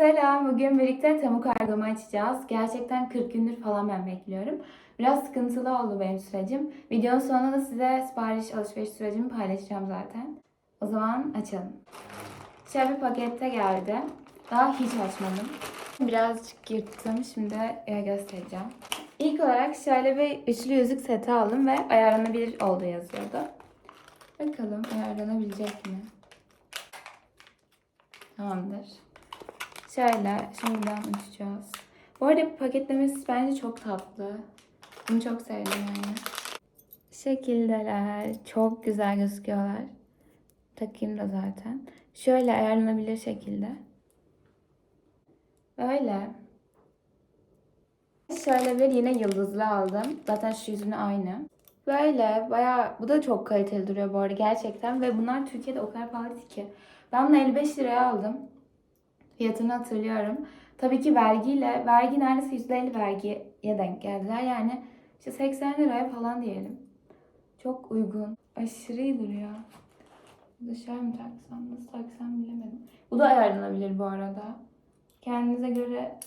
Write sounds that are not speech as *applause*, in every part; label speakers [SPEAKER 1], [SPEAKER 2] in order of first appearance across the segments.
[SPEAKER 1] Selam, bugün birlikte Temu kargomu açacağız. Gerçekten 40 gündür falan ben bekliyorum. Biraz sıkıntılı oldu benim sürecim. Videonun sonunda da size sipariş alışveriş sürecimi paylaşacağım zaten. O zaman açalım. Şöyle bir pakette geldi. Daha hiç açmadım. Birazcık yırttım. Şimdi e, göstereceğim. İlk olarak şöyle bir üçlü yüzük seti aldım ve ayarlanabilir olduğu yazıyordu. Bakalım ayarlanabilecek mi? Tamamdır. Şöyle şimdiden uçacağız. Bu arada paketlemesi bence çok tatlı. Bunu çok sevdim yani. Şekildeler. Çok güzel gözüküyorlar. Takayım da zaten. Şöyle ayarlanabilir şekilde. Böyle. Şöyle bir yine yıldızlı aldım. Zaten şu yüzünü aynı. Böyle bayağı bu da çok kaliteli duruyor bu arada gerçekten ve bunlar Türkiye'de o kadar pahalı ki. Ben bunu 55 liraya aldım. Fiyatını hatırlıyorum. Tabii ki vergiyle, vergi neredeyse %50 vergiye denk geldiler. Yani işte 80 liraya falan diyelim. Çok uygun. Aşırı iyi duruyor. Dışarı mı taksam, nasıl taksam bilemedim. Bu da ayarlanabilir bu arada. Kendinize göre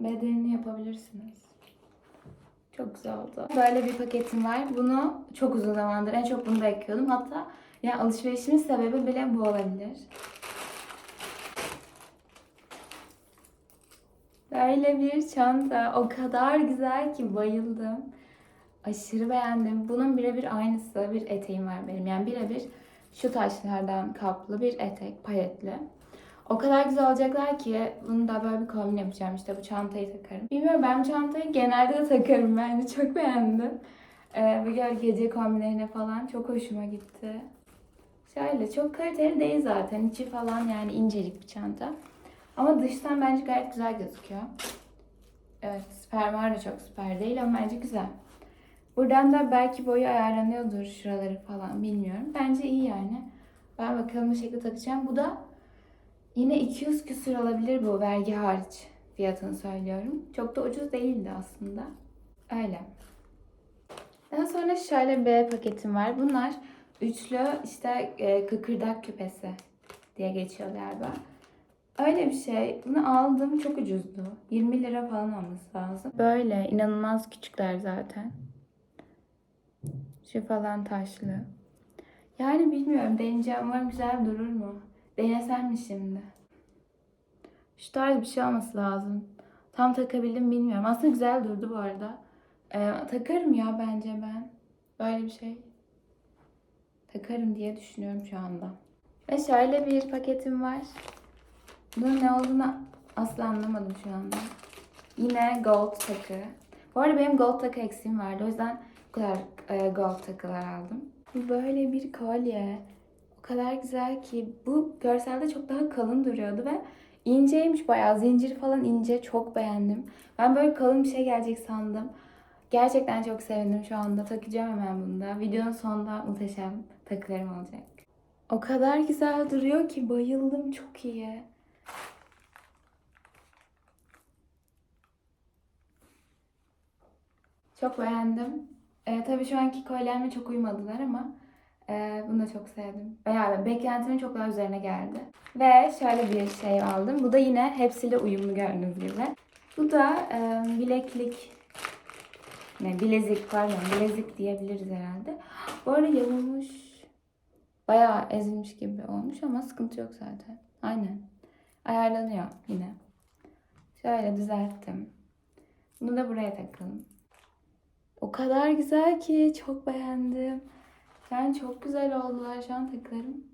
[SPEAKER 1] bedenini yapabilirsiniz. Çok güzel oldu. Böyle bir paketim var. Bunu çok uzun zamandır en çok bunu bekliyordum. Hatta yani alışverişimin sebebi bile bu olabilir. Böyle bir çanta. O kadar güzel ki bayıldım. Aşırı beğendim. Bunun birebir aynısı bir eteğim var benim. Yani birebir şu taşlardan kaplı bir etek, payetli. O kadar güzel olacaklar ki bunu da böyle bir kombin yapacağım. İşte bu çantayı takarım. Bilmiyorum ben çantayı genelde de takarım bence. Çok beğendim. Ee, böyle gece kombinlerine falan çok hoşuma gitti. Şöyle çok kaliteli değil zaten. İçi falan yani incecik bir çanta. Ama dıştan bence gayet güzel gözüküyor. Evet, fermuar da çok süper değil ama bence güzel. Buradan da belki boyu ayarlanıyordur şuraları falan bilmiyorum. Bence iyi yani. Ben bakalım bu şekilde takacağım. Bu da yine 200 küsür olabilir bu vergi hariç fiyatını söylüyorum. Çok da ucuz değildi aslında. Öyle. Daha sonra şöyle bir paketim var. Bunlar üçlü işte e, kıkırdak küpesi diye geçiyor galiba. Öyle bir şey. Bunu aldım çok ucuzdu. 20 lira falan olması lazım. Böyle inanılmaz küçükler zaten. Şu falan taşlı. Yani bilmiyorum deneyeceğim. Umarım güzel durur mu? Denesem mi şimdi? Şu tarz bir şey olması lazım. Tam takabildim bilmiyorum. Aslında güzel durdu bu arada. Ee, takarım ya bence ben. Böyle bir şey. Takarım diye düşünüyorum şu anda. Ve şöyle bir paketim var. Bunun ne olduğunu asla anlamadım şu anda. Yine gold takı. Bu arada benim gold takı eksiğim vardı. O yüzden bu kadar e, gold takılar aldım. Böyle bir kolye. O kadar güzel ki bu görselde çok daha kalın duruyordu ve inceymiş bayağı. Zincir falan ince. Çok beğendim. Ben böyle kalın bir şey gelecek sandım. Gerçekten çok sevindim şu anda. Takacağım hemen bunu da. Videonun sonunda muhteşem takılarım olacak. O kadar güzel duruyor ki bayıldım. Çok iyi. Çok beğendim. Ee, tabii şu anki kolyelerime çok uymadılar ama e, bunu da çok sevdim. Bayağı beklentimin çok daha üzerine geldi. Ve şöyle bir şey aldım. Bu da yine hepsiyle uyumlu gördüğünüz gibi. Bu da e, bileklik, ne bilezik pardon bilezik diyebiliriz herhalde. Bu arada yamulmuş. Bayağı ezilmiş gibi olmuş ama sıkıntı yok zaten. Aynen. Ayarlanıyor yine. Şöyle düzelttim. Bunu da buraya takalım. O kadar güzel ki çok beğendim. Yani çok güzel oldular şu an takılarım.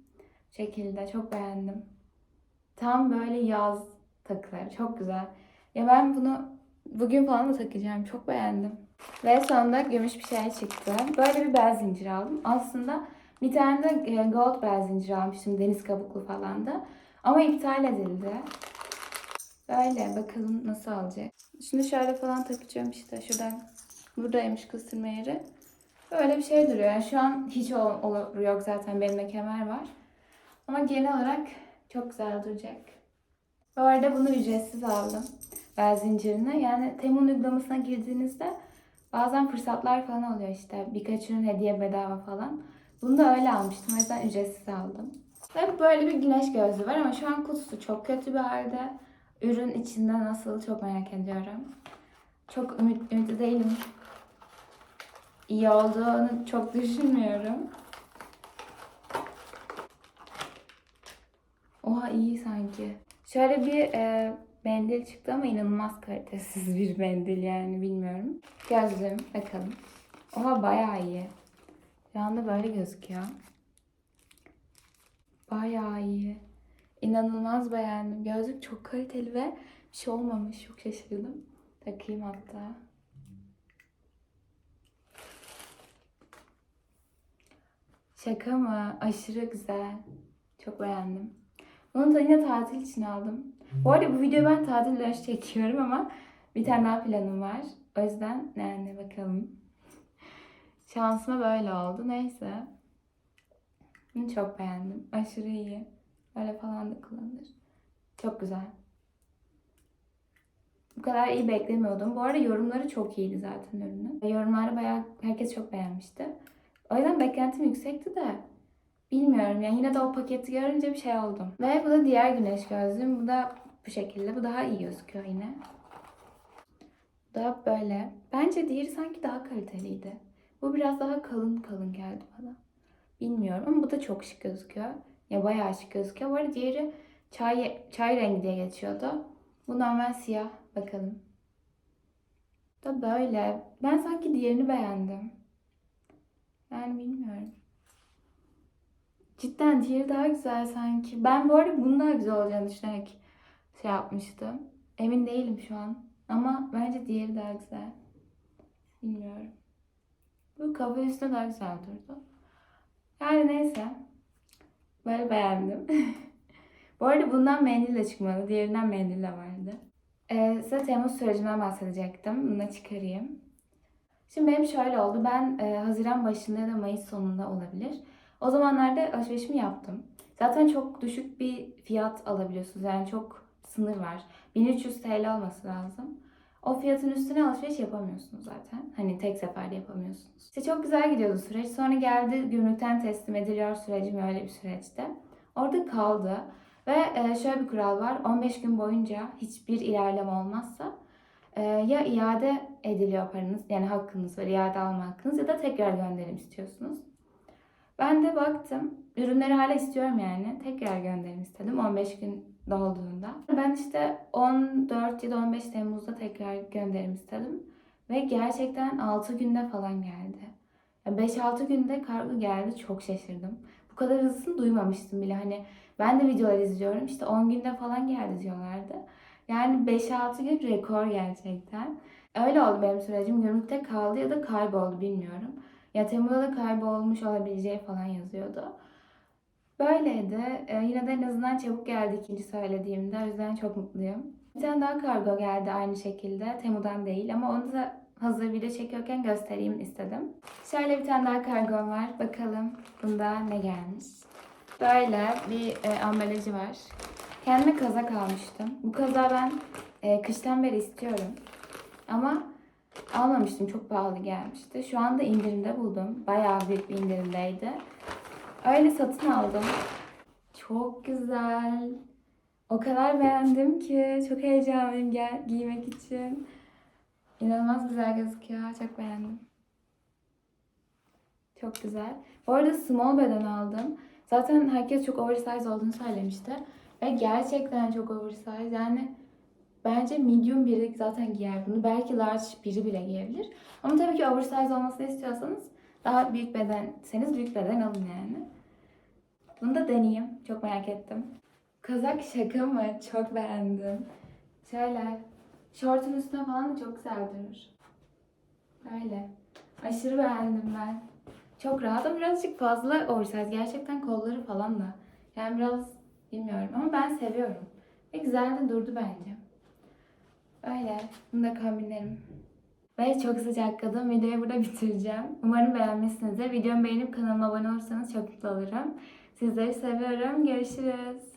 [SPEAKER 1] Şekilde çok beğendim. Tam böyle yaz takıları. Çok güzel. Ya ben bunu bugün falan da takacağım. Çok beğendim. Ve sonunda gümüş bir şey çıktı. Böyle bir bel zincir aldım. Aslında bir tane de e, gold bel zincir almıştım. Deniz kabuklu falan da. Ama iptal edildi. Böyle bakalım nasıl olacak. Şimdi şöyle falan takacağım işte şuradan. Buradaymış kıstırma yeri. Böyle bir şey duruyor. Yani şu an hiç ol- olur yok zaten benim kemer var. Ama genel olarak çok güzel duracak. Bu arada bunu ücretsiz aldım. Bel zincirini. Yani Temun uygulamasına girdiğinizde bazen fırsatlar falan oluyor işte. Birkaç ürün hediye bedava falan. Bunu da öyle almıştım. O yüzden ücretsiz aldım. Ve böyle bir güneş gözlüğü var ama şu an kutusu çok kötü bir halde. ürün içinde nasıl çok merak ediyorum. Çok ümit, ümitli değilim. İyi olduğunu çok düşünmüyorum. Oha iyi sanki. Şöyle bir e, mendil çıktı ama inanılmaz kalitesiz bir mendil yani bilmiyorum. Gözlüğüm bakalım. Oha bayağı iyi. Şu anda böyle gözüküyor. Bayağı iyi. İnanılmaz beğendim. Gözlük çok kaliteli ve bir şey olmamış. Çok şaşırdım. Takayım hatta. Şaka mı? Aşırı güzel. Çok beğendim. Bunu da yine tatil için aldım. Bu arada bu videoyu ben tatil dönüş çekiyorum ama bir tane daha planım var. O yüzden yani bakalım. Şansıma böyle oldu. Neyse. Bunu çok beğendim. Aşırı iyi. Böyle falan da kullanılır. Çok güzel. Bu kadar iyi beklemiyordum. Bu arada yorumları çok iyiydi zaten ürünün. Yorumlarda bayağı herkes çok beğenmişti. O yüzden beklentim yüksekti de bilmiyorum yani yine de o paketi görünce bir şey oldum. Ve bu da diğer güneş gözlüğüm. Bu da bu şekilde. Bu daha iyi gözüküyor yine. Bu da böyle. Bence diğeri sanki daha kaliteliydi. Bu biraz daha kalın kalın geldi bana. Bilmiyorum ama bu da çok şık gözüküyor. Ya bayağı şık gözüküyor. Bu arada diğeri çay, çay rengi diye geçiyordu. Bu normal siyah. Bakalım. Da böyle. Ben sanki diğerini beğendim. Yani bilmiyorum. Cidden diğeri daha güzel sanki. Ben bu arada bunun daha güzel olacağını düşünerek şey yapmıştım. Emin değilim şu an. Ama bence diğeri daha güzel. Bilmiyorum. Bu kafa üstüne daha güzel durdu. Yani neyse. Böyle beğendim. *laughs* bu arada bundan mendil de çıkmadı. Diğerinden mendil de vardı. Ee, size Temmuz sürecimden bahsedecektim. Bunu da çıkarayım. Şimdi benim şöyle oldu. Ben e, Haziran başında ya da Mayıs sonunda olabilir. O zamanlarda alışverişimi yaptım. Zaten çok düşük bir fiyat alabiliyorsunuz. Yani çok sınır var. 1300 TL olması lazım. O fiyatın üstüne alışveriş yapamıyorsunuz zaten. Hani tek seferde yapamıyorsunuz. İşte çok güzel gidiyordu süreç. Sonra geldi gümrükten teslim ediliyor sürecim öyle bir süreçte. Orada kaldı. Ve e, şöyle bir kural var. 15 gün boyunca hiçbir ilerleme olmazsa e, ya iade ediliyor paranız yani hakkınız var iade alma hakkınız ya da tekrar gönderim istiyorsunuz. Ben de baktım. Ürünleri hala istiyorum yani. Tekrar gönderim istedim 15 gün dolduğunda. Ben işte 14 ya da 15 Temmuz'da tekrar gönderim istedim. Ve gerçekten 6 günde falan geldi. 5-6 günde kargo geldi. Çok şaşırdım. Bu kadar hızlısını duymamıştım bile. Hani ben de videolar izliyorum. İşte 10 günde falan geldi diyorlardı. Yani 5-6 gün rekor gerçekten. Öyle oldu benim sürecim. Gümrükte kaldı ya da kayboldu bilmiyorum. Ya Temmuz'da da kaybolmuş olabileceği falan yazıyordu. Böyleydi. Ee, yine de en azından çabuk geldi ikinci söylediğimde. O yüzden çok mutluyum. Bir tane daha kargo geldi aynı şekilde. Temu'dan değil ama onu da hazır video çekiyorken göstereyim istedim. Şöyle bir tane daha kargom var. Bakalım bunda ne gelmiş. Böyle bir e, ambalajı var. Kendime kazak almıştım. Bu kazağı ben e, kıştan beri istiyorum. Ama almamıştım. Çok pahalı gelmişti. Şu anda indirimde buldum. Bayağı büyük bir indirimdeydi. Öyle satın aldım. Çok güzel. O kadar beğendim ki çok heyecanlıyım gel giymek için. İnanılmaz güzel gözüküyor. Çok beğendim. Çok güzel. Bu arada small beden aldım. Zaten herkes çok oversize olduğunu söylemişti. Ve gerçekten çok oversize. Yani bence medium biri zaten giyer bunu. Belki large biri bile giyebilir. Ama tabii ki oversize olmasını istiyorsanız daha büyük bedenseniz büyük beden alın yani. Bunu da deneyeyim. Çok merak ettim. Kazak şaka mı? Çok beğendim. Şöyle. Şortun üstüne falan da çok güzel durur. Böyle. Aşırı beğendim ben. Çok rahat ama birazcık fazla oversize. Gerçekten kolları falan da. Yani biraz bilmiyorum ama ben seviyorum. Ve güzel de durdu bence. Öyle. Bunu da kombinlerim. Ve çok sıcakladım. Videoyu burada bitireceğim. Umarım beğenmişsinizdir. Videomu beğenip kanalıma abone olursanız çok mutlu olurum. Sizleri seviyorum. Görüşürüz.